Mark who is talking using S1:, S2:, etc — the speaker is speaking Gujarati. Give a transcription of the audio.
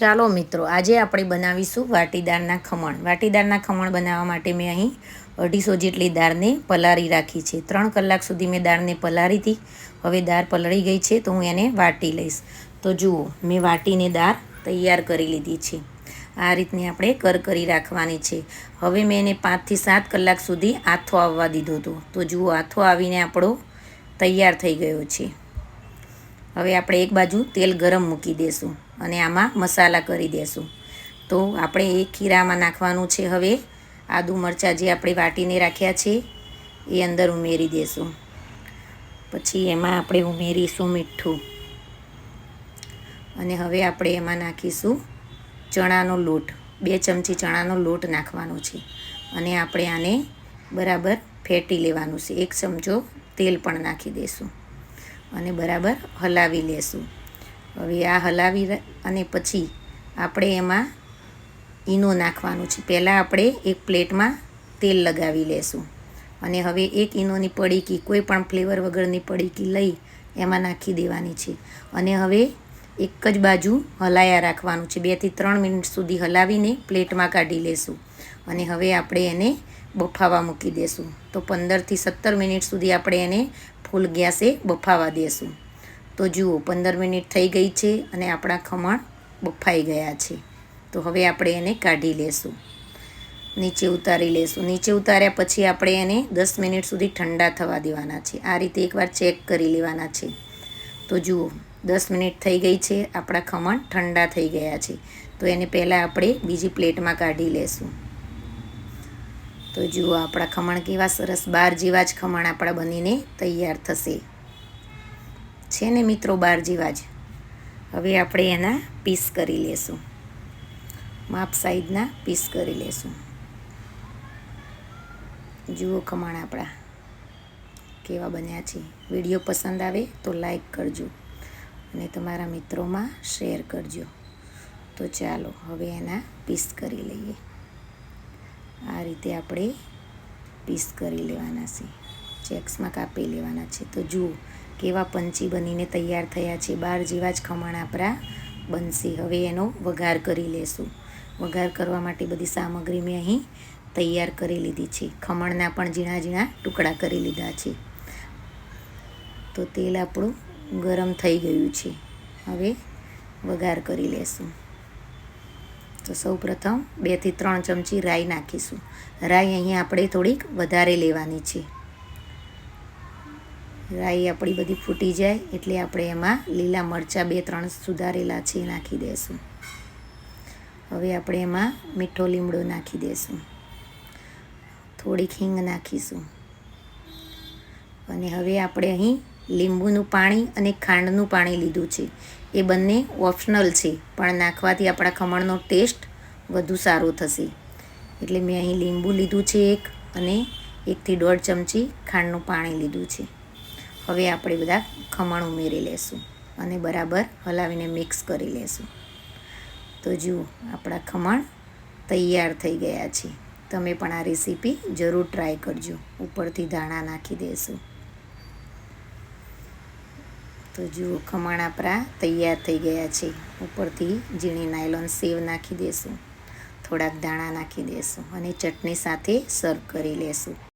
S1: ચાલો મિત્રો, આજે આપણે બનાવીશું વાટીદારના ખમણ. વાટીદારના ખમણ બનાવવા માટે મેં અહીં અઢીસો જેટલી દાળને પલાળી રાખી છે. ત્રણ કલાક સુધી મેં દાળને પલાળી હતી. હવે દાળ પલળી ગઈ છે તો હું એને વાટી લઈશ. તો જુઓ, મેં વાટીને દાળ તૈયાર કરી લીધી છે. આ રીતની આપણે કરકરી રાખવાની છે. હવે મેં એને પાંચથી સાત કલાક સુધી આથો આવવા દીધો હતો. તો જુઓ, આથો આવીને આપણો તૈયાર થઈ ગયો છે. હવે આપણે એક બાજુ તેલ ગરમ મૂકી દઈશું અને આમાં મસાલા કરી દઈશું તો આપણે એ ખીરામાં નાખવાનું છે હવે. આદુ મરચાં જે આપણે વાટીને રાખ્યા છે, એ અંદર ઉમેરી દઈશું પછી એમાં આપણે ઉમેરીશું મીઠું. અને હવે આપણે એમાં નાખીશું ચણાનો લોટ. બે ચમચી ચણાનો લોટ નાખવાનો છે. અને આપણે આને બરાબર ફેટી લેવાનું છે. એક ચમચો તેલ પણ નાખી દઈશું અને બરાબર હલાવી લેશું. હવે આ હલાવી અને પછી આપણે એમાં ઈનો નાખવાનું છે. પહેલાં આપણે એક પ્લેટમાં તેલ લગાવી લેશું. અને હવે એક ઈનોની પડીકી કોઈ પણ ફ્લેવર વગરની પડીકી લઈ એમાં નાખી દેવાની છે. અને હવે એક જ બાજુ હલાયા રાખવાનું છે. બેથી ત્રણ મિનિટ સુધી હલાવીને પ્લેટમાં કાઢી લેશું. અને હવે આપણે એને બફાવા મૂકી દેશું. તો પંદરથી સત્તર મિનિટ સુધી આપણે એને ફૂલ ગેસે બફાવા દેશું. તો જુઓ, પંદર મિનિટ થઈ ગઈ છે અને આપણા ખમણ બફાઈ ગયા છે. તો હવે આપણે એને કાઢી લેશું. નીચે ઉતારી લેશું. નીચે ઉતાર્યા પછી આપણે એને દસ મિનિટ સુધી ઠંડા થવા દેવાના છે. આ રીતે એકવાર ચેક કરી લેવાના છે. તો જુઓ, દસ મિનિટ થઈ ગઈ છે, આપણા ખમણ ઠંડા થઈ ગયા છે. તો એને પહેલાં આપણે બીજી પ્લેટમાં કાઢી લેશું. તો જુઓ, આપણા ખમણ કેવા સરસ, બાર જેવા જ ખમણ આપણા બનીને તૈયાર થશે. છે ને મિત્રો બાર જેવા જ? હવે આપણે એના પીસ કરી લેશું. માપ સાઈઝના પીસ કરી લેશું. જુઓ ખમણ આપણા કેવા બન્યા છે. વીડિયો પસંદ આવે તો લાઈક કરજો અને તમારા મિત્રોમાં શેર કરજો. તો ચાલો, હવે એના પીસ કરી લઈએ. આ રીતે આપણે પીસ કરી લેવાના છે. ચેક્સમાં કાપી લેવાના છે. તો જુઓ, કેવા પંચી બનીને તૈયાર થયા છે. બાર જેવા જ ખમણ આપણા બનશે. હવે એનો વઘાર કરી લેશું. વઘાર કરવા માટે બધી સામગ્રી મેં અહીં તૈયાર કરી લીધી છે. ખમણના પણ ઝીણા ઝીણા ટુકડા કરી લીધા છે. તો તેલ આપણું ગરમ થઈ ગયું છે. હવે વઘાર કરી લેશું. તો સૌ પ્રથમ બેથી ત્રણ ચમચી રાઈ નાખીશું. રાઈ અહીંયા આપણે થોડીક વધારે લેવાની છે. રાઈ આપણી બધી ફૂટી જાય એટલે આપણે એમાં લીલા મરચાં બે ત્રણ સુધારેલા છે નાખી દઈશું હવે આપણે એમાં મીઠો લીમડો નાખી દઈશું થોડીક હિંગ નાખીશું. અને હવે આપણે અહીં લીંબુનું પાણી અને ખાંડનું પાણી લીધું છે. એ બંને ઓપ્શનલ છે, પણ નાખવાથી આપણા ખમણનો ટેસ્ટ વધુ સારો થશે. એટલે મેં અહીં લીંબુ લીધું છે એક અને એકથી દોઢ ચમચી ખાંડનું પાણી લીધું છે. હવે આપણે બધા ખમણ ઉમેરી લેશું અને બરાબર હલાવીને મિક્સ કરી લેશું. તો જુઓ, આપણા ખમણ તૈયાર થઈ ગયા છે. તમે પણ આ રેસીપી જરૂર ટ્રાય કરજો. ઉપરથી ધાણા નાખી દેશું. તો જુઓ, ખમણ આપણા તૈયાર થઈ ગયા છે. ઉપરથી ઝીણી નાયલોન સેવ નાખી દેશું. થોડાક દાણા નાખી દેશું અને ચટણી સાથે સર્વ કરી લેશું.